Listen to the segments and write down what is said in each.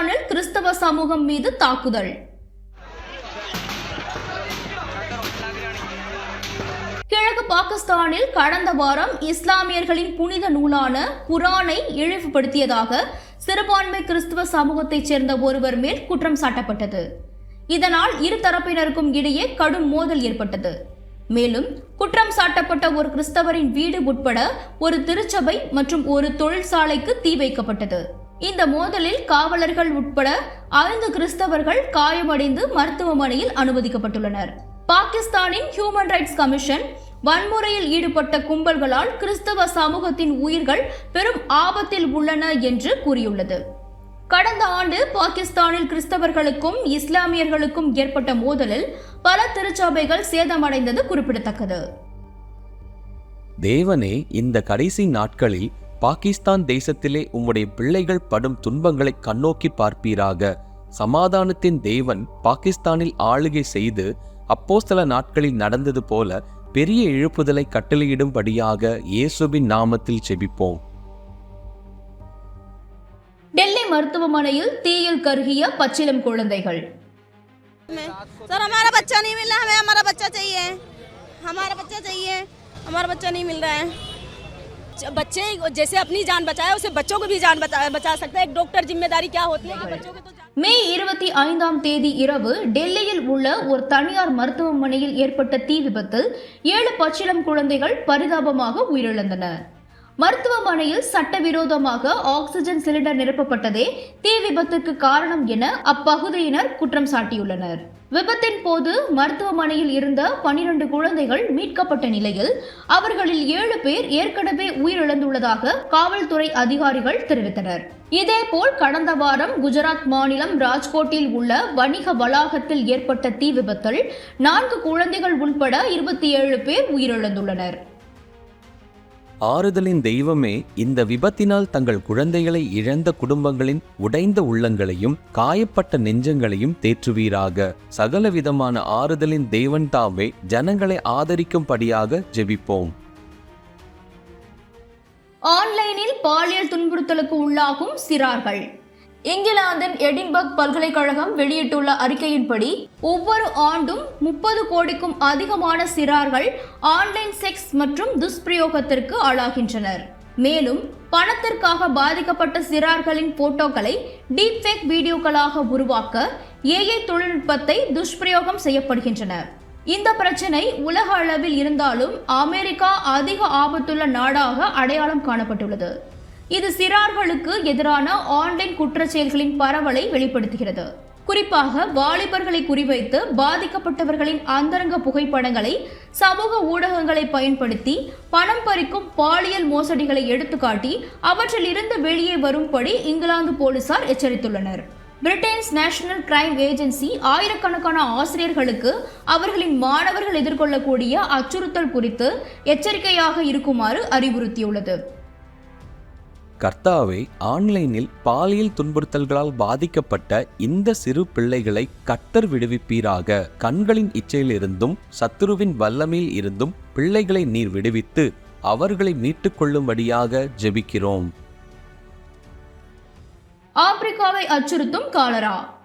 பாகிஸ்தானில் கிறிஸ்தவ சமூகம் மீது தாக்குதல். கிழக்கு பாகிஸ்தானில் கடந்த வாரம் இஸ்லாமியர்களின் புனித நூலான குரானை இழிவுபடுத்தியதாக சிறுபான்மை கிறிஸ்தவ சமூகத்தைச் சேர்ந்த ஒருவர் மேல் குற்றம் சாட்டப்பட்டது. இதனால் இரு தரப்பினருக்கும் இடையே கடும் மோதல் ஏற்பட்டது. மேலும் குற்றம் சாட்டப்பட்ட ஒரு கிறிஸ்தவரின் வீடு உட்பட ஒரு திருச்சபை மற்றும் ஒரு தொழிற்சாலைக்கு தீ வைக்கப்பட்டது. இந்த மோதலில் காவலர்கள் உட்பட ஐந்து கிறிஸ்தவர்கள் காயமடைந்து மருத்துவமனையில் அனுமதிக்கப்பட்டுள்ளனர். பாகிஸ்தானின் ஹியூமன் ரைட்ஸ் கமிஷன் வன்முறையில் ஈடுபட்ட கும்பல்களால் கிறிஸ்தவ சமூகத்தின் உயிர்கள் பெரும் ஆபத்தில் உள்ளன என்று கூறியுள்ளது. கடந்த ஆண்டு பாகிஸ்தானில் கிறிஸ்தவர்களுக்கும் இஸ்லாமியர்களுக்கும் ஏற்பட்ட மோதலில் பல திருச்சபைகள் சேதமடைந்தது குறிப்பிடத்தக்கது. தேவனே இந்த கடைசி நாட்களில் பாகிஸ்தான் தேசத்திலே உம்முடைய பிள்ளைகள் படும் துன்பங்களை கண்ணோக்கி பார்ப்பீராக சமாதானத்தின் தேவன் பாகிஸ்தானில் ஆளுகை செய்து அப்போஸ்தல நாட்களில் நடந்தது போல பெரிய இழுப்புதலை கட்டளையிடும்படியாக இயேசுவின் நாமத்தில் செபிப்போம் டெல்லி மருத்துவமனையில் தீயில் கருகிய பச்சிலம் குழந்தைகள் सर हमारा बच्चा नहीं मिल रहा हमें हमारा बच्चा चाहिए हमारा बच्चा चाहिए हमारा बच्चा नहीं मिल रहा है ज- बच्चे जैसे अपनी जान बचाए उसे बच्चों को भी जान बचा बचा सकता है एक डॉक्टर जिम्मेदारी क्या होती है कि बच्चों की तो जान மே இருபத்தி ஐந்தாம் தேதி இரவு டெல்லியில் உள்ள ஒரு தனியார் மருத்துவமனையில் ஏற்பட்ட தீ விபத்தில் ஏழு பச்சிளம் குழந்தைகள் பரிதாபமாக உயிரிழந்தன மருத்துவமனையில் சட்டவிரோதமாக ஆக்சிஜன் சிலிண்டர் நிரப்பப்பட்டதே தீ விபத்துக்கு காரணம் என அப்பகுதியினர் குற்றம் சாட்டியுள்ளனர் விபத்தின் போது மருத்துவமனையில் இருந்த பனிரெண்டு குழந்தைகள் மீட்கப்பட்ட நிலையில் அவர்களில் ஏழு பேர் ஏற்கனவே உயிரிழந்துள்ளதாக காவல்துறை அதிகாரிகள் தெரிவித்தனர். இதேபோல் கடந்த வாரம் குஜராத் மாநிலம் ராஜ்கோட்டில் உள்ள வணிக வளாகத்தில் ஏற்பட்ட தீ விபத்தில் நான்கு குழந்தைகள் உட்பட இருபத்தி ஏழு பேர் உயிரிழந்துள்ளனர். ஆறுதலின் தெய்வமே இந்த விபத்தினால் தங்கள் குழந்தைகளை இழந்த குடும்பங்களின் உடைந்த உள்ளங்களையும் காயப்பட்ட நெஞ்சங்களையும் தேற்றுவீராக. சகலவிதமான ஆறுதலின் தெய்வன் தாமே ஜனங்களை ஆதரிக்கும்படியாக ஜெபிப்போம். ஆன்லைனில் பாலியல் துன்புறுத்தலுக்கு உள்ளாகும் சிறார்கள். இங்கிலாந்தின் எடின்பர்க் பல்கலைக்கழகம் வெளியிட்டுள்ள அறிக்கையின்படி ஒவ்வொரு ஆண்டும் முப்பது கோடிக்கும் அதிகமான சிறார்கள் ஆன்லைன் செக்ஸ் மற்றும் துஷ்பிரயோகத்திற்கு ஆளாகின்றனர். மேலும் பணத்திற்காக பாதிக்கப்பட்ட சிறார்களின் போட்டோக்களை டீப்ஃபேக் வீடியோக்களாக உருவாக்க ஏஐ தொழில்நுட்பத்தை துஷ்பிரயோகம் செய்யப்படுகின்றன. இந்த பிரச்சனை உலக அளவில் இருந்தாலும் அமெரிக்கா அதிக ஆபத்துள்ள நாடாக அடையாளம் காணப்பட்டுள்ளது. இது சிறார்களுக்கு எதிரான ஆன்லைன் குற்றச்செயல்களின் பரவலை வெளிப்படுத்துகிறது. குறிப்பாக வாலிபர்களை குறிவைத்து பாதிக்கப்பட்டவர்களின் அந்தரங்க புகைப்படங்களை சமூக ஊடகங்களை பயன்படுத்தி பணம் பறிக்கும் பாலியல் மோசடிகளை எடுத்துக்காட்டி அவற்றிலிருந்து வெளியே வரும்படி இங்கிலாந்து போலீசார் எச்சரித்துள்ளனர். பிரிட்டன்ஸ் நேஷனல் கிரைம் ஏஜென்சி ஆயிரக்கணக்கான ஆசிரியர்களுக்கு அவர்களின் மாணவர்கள் எதிர்கொள்ளக்கூடிய அச்சுறுத்தல் குறித்து எச்சரிக்கையாக இருக்குமாறு அறிவுறுத்தியுள்ளது. கர்த்தாவே ஆன்லைனில் பாலியல் துன்புறுத்தல்களால் பாதிக்கப்பட்ட இந்த சிறு பிள்ளைகளை கட்டர் விடுவிப்பீராக. கண்களின் இச்சையிலிருந்தும் சத்துருவின் வல்லமையில் இருந்தும் பிள்ளைகளை நீர் விடுவித்து அவர்களை மீட்டுக் கொள்ளும்படியாக ஜெபிக்கிறோம். ஆப்பிரிக்காவை அச்சுறுத்தும் காலரா.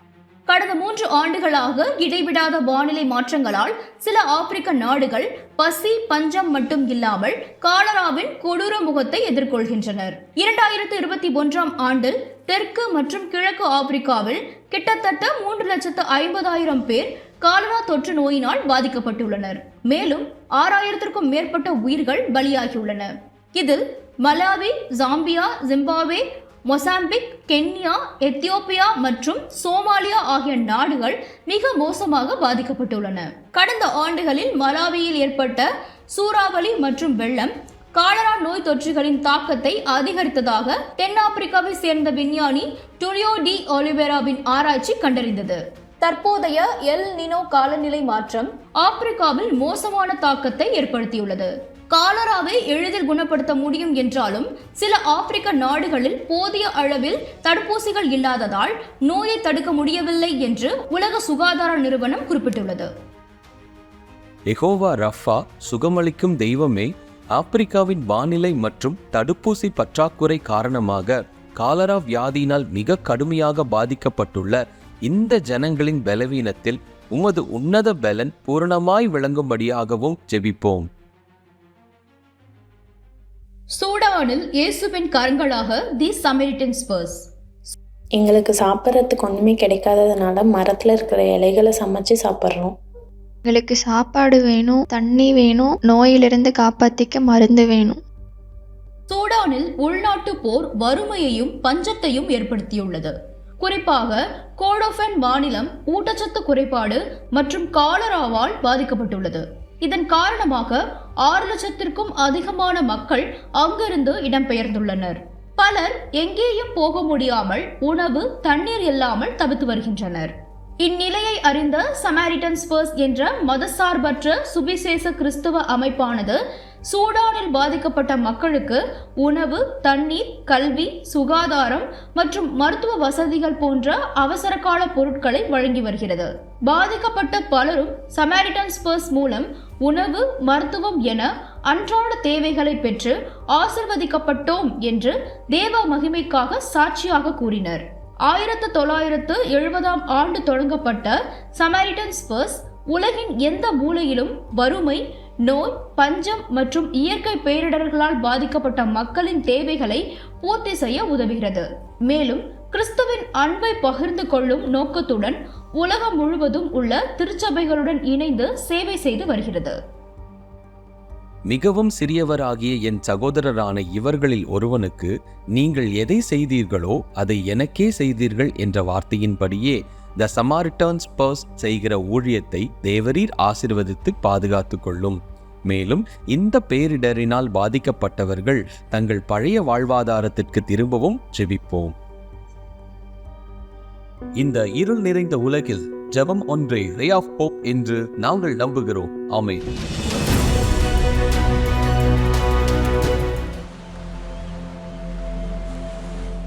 கடந்த மூன்று ஆண்டுகளாக இடைவிடாத வானிலை மாற்றங்களால் சில ஆப்பிரிக்க நாடுகள் பசி பஞ்சம் மட்டும் இல்லாமல் காலராவின் கொடூர முகத்தை எதிர்கொள்கின்றனர். இரண்டாயிரத்து இருபத்தி ஒன்றாம் ஆண்டில் தெற்கு மற்றும் கிழக்கு ஆப்பிரிக்காவில் கிட்டத்தட்ட மூன்று லட்சத்து ஐம்பதாயிரம் பேர் காலரா தொற்று நோயினால் பாதிக்கப்பட்டுள்ளனர். மேலும் ஆறாயிரத்திற்கும் மேற்பட்ட உயிர்கள் பலியாகியுள்ளன. இதில் Malawi Zambia Zimbabwe Mozambique Kenya Ethiopia மற்றும் சோமாலியா ஆகிய நாடுகள் மிக மோசமாக பாதிக்கப்பட்டுள்ளன. கடந்த ஆண்டுகளில் மலாவியில் ஏற்பட்ட சூறாவளி மற்றும் வெள்ளம் காலரா நோய் தொற்றுகளின் தாக்கத்தை அதிகரித்ததாக தென்னாப்பிரிக்காவை சேர்ந்த விஞ்ஞானி டுலியோ டி ஒலிவேராவின் ஆராய்ச்சி கண்டறிந்தது. தற்போதைய எல் நினோ காலநிலை மாற்றம் ஆப்பிரிக்காவில் மோசமான தாக்கத்தை ஏற்படுத்தியுள்ளது. காலராவை எளிதில் குணப்படுத்த முடியும் என்றாலும் சில ஆப்பிரிக்க நாடுகளில் போதிய அளவில் தடுப்பூசிகள் இல்லாததால் நோயை தடுக்க முடியவில்லை என்று உலக சுகாதார நிறுவனம் குறிப்பிட்டுள்ளது. எகோவா ரஃபா சுகமளிக்கும் தெய்வமே ஆப்பிரிக்காவின் வானிலை மற்றும் தடுப்பூசி பற்றாக்குறை காரணமாக காலரா வியாதியினால் மிக கடுமையாக பாதிக்கப்பட்டுள்ள இந்த ஜனங்களின் பலவீனத்தில் உமது உன்னத பலன் பூரணமாய் விளங்கும்படியாகவும் ஜெபிப்போம். சூடானில் இயேசுவின் கரங்களாக தி சமெரிட்டன் ஸ்பர்ஸ் எங்களுக்கு சாப்பிட்றதுக்கு ஒன்றுமே கிடைக்காததுனால மரத்தில் இருக்கிற இலைகளை சமைச்சு சாப்பிட்றோம். எங்களுக்கு சாப்பாடு வேணும் தண்ணி வேணும் நோயிலிருந்து காப்பாத்திக்க மருந்து வேணும். சூடானில் உள்நாட்டு போர் வறுமையையும் பஞ்சத்தையும் ஏற்படுத்தியுள்ளது. குறிப்பாக கோடோஃபென் மாநிலம் ஊட்டச்சத்து குறைபாடு மற்றும் காலராவால் பாதிக்கப்பட்டுள்ளது. இதன் காரணமாக ஆறு லட்சத்திற்கும் அதிகமான மக்கள் அங்கிருந்து இடம்பெயர்ந்துள்ளனர். பலர் எங்கேயும் போக முடியாமல் உணவு தண்ணீர் இல்லாமல் தவித்து வருகின்றனர். இந்நிலையை அறிந்த சமாரிட்டன்ஸ் ஸ்பர்ஸ் என்ற மதசார்பற்ற சுவிசேஷ கிறிஸ்துவ அமைப்பானது சூடானில் பாதிக்கப்பட்ட மக்களுக்கு உணவு தண்ணீர் கல்வி சுகாதாரம் மற்றும் மருத்துவ வசதிகள் போன்ற அவசரகால பொருட்களை வழங்கி வருகிறது. பாதிக்கப்பட்ட பலரும் சமாரிட்டன்ஸ் பர்ஸ் மூலம் உணவு மருத்துவம் என அன்றாட தேவைகளை பெற்று ஆசிர்வதிக்கப்பட்டோம் என்று தேவ மகிமைக்காக சாட்சியாக கூறினர். ஆயிரத்து தொள்ளாயிரத்து எழுபதாம் ஆண்டு தொடங்கப்பட்ட சமாரிட்டன் ஸ்பர்ஸ் உலகின் எந்த மூலையிலும் வறுமை நோய் பஞ்சம் மற்றும் இயற்கை பேரிடர்களால் பாதிக்கப்பட்ட மக்களின் தேவைகளை பூர்த்தி செய்ய உதவுகிறது. மேலும் கிறிஸ்துவின் அன்பை பகிர்ந்து கொள்ளும் நோக்கத்துடன் உலகம் முழுவதும் உள்ள திருச்சபைகளுடன் இணைந்து சேவை செய்து வருகிறது. மிகவும் சிறியவராகிய என் சகோதரரான இவர்களில் ஒருவனுக்கு நீங்கள் எதை செய்தீர்களோ அதை எனக்கே செய்தீர்கள் என்ற வார்த்தையின்படியே த சமாரிட்டர்ன்ஸ் பர்ஸ் செய்கிற ஊழியத்தை தேவரீர் ஆசிர்வதித்து பாதுகாத்து கொள்ளும். மேலும் இந்த பேரிடரினால் பாதிக்கப்பட்டவர்கள் தங்கள் பழைய வாழ்வாதாரத்திற்கு திரும்பவும் ஜெபிப்போம் இந்த இருள் நிறைந்த உலகில் ஜெபம் ஒன்றே ரே ஆஃப் போப் என்று நாங்கள் நம்புகிறோம். ஆமென்.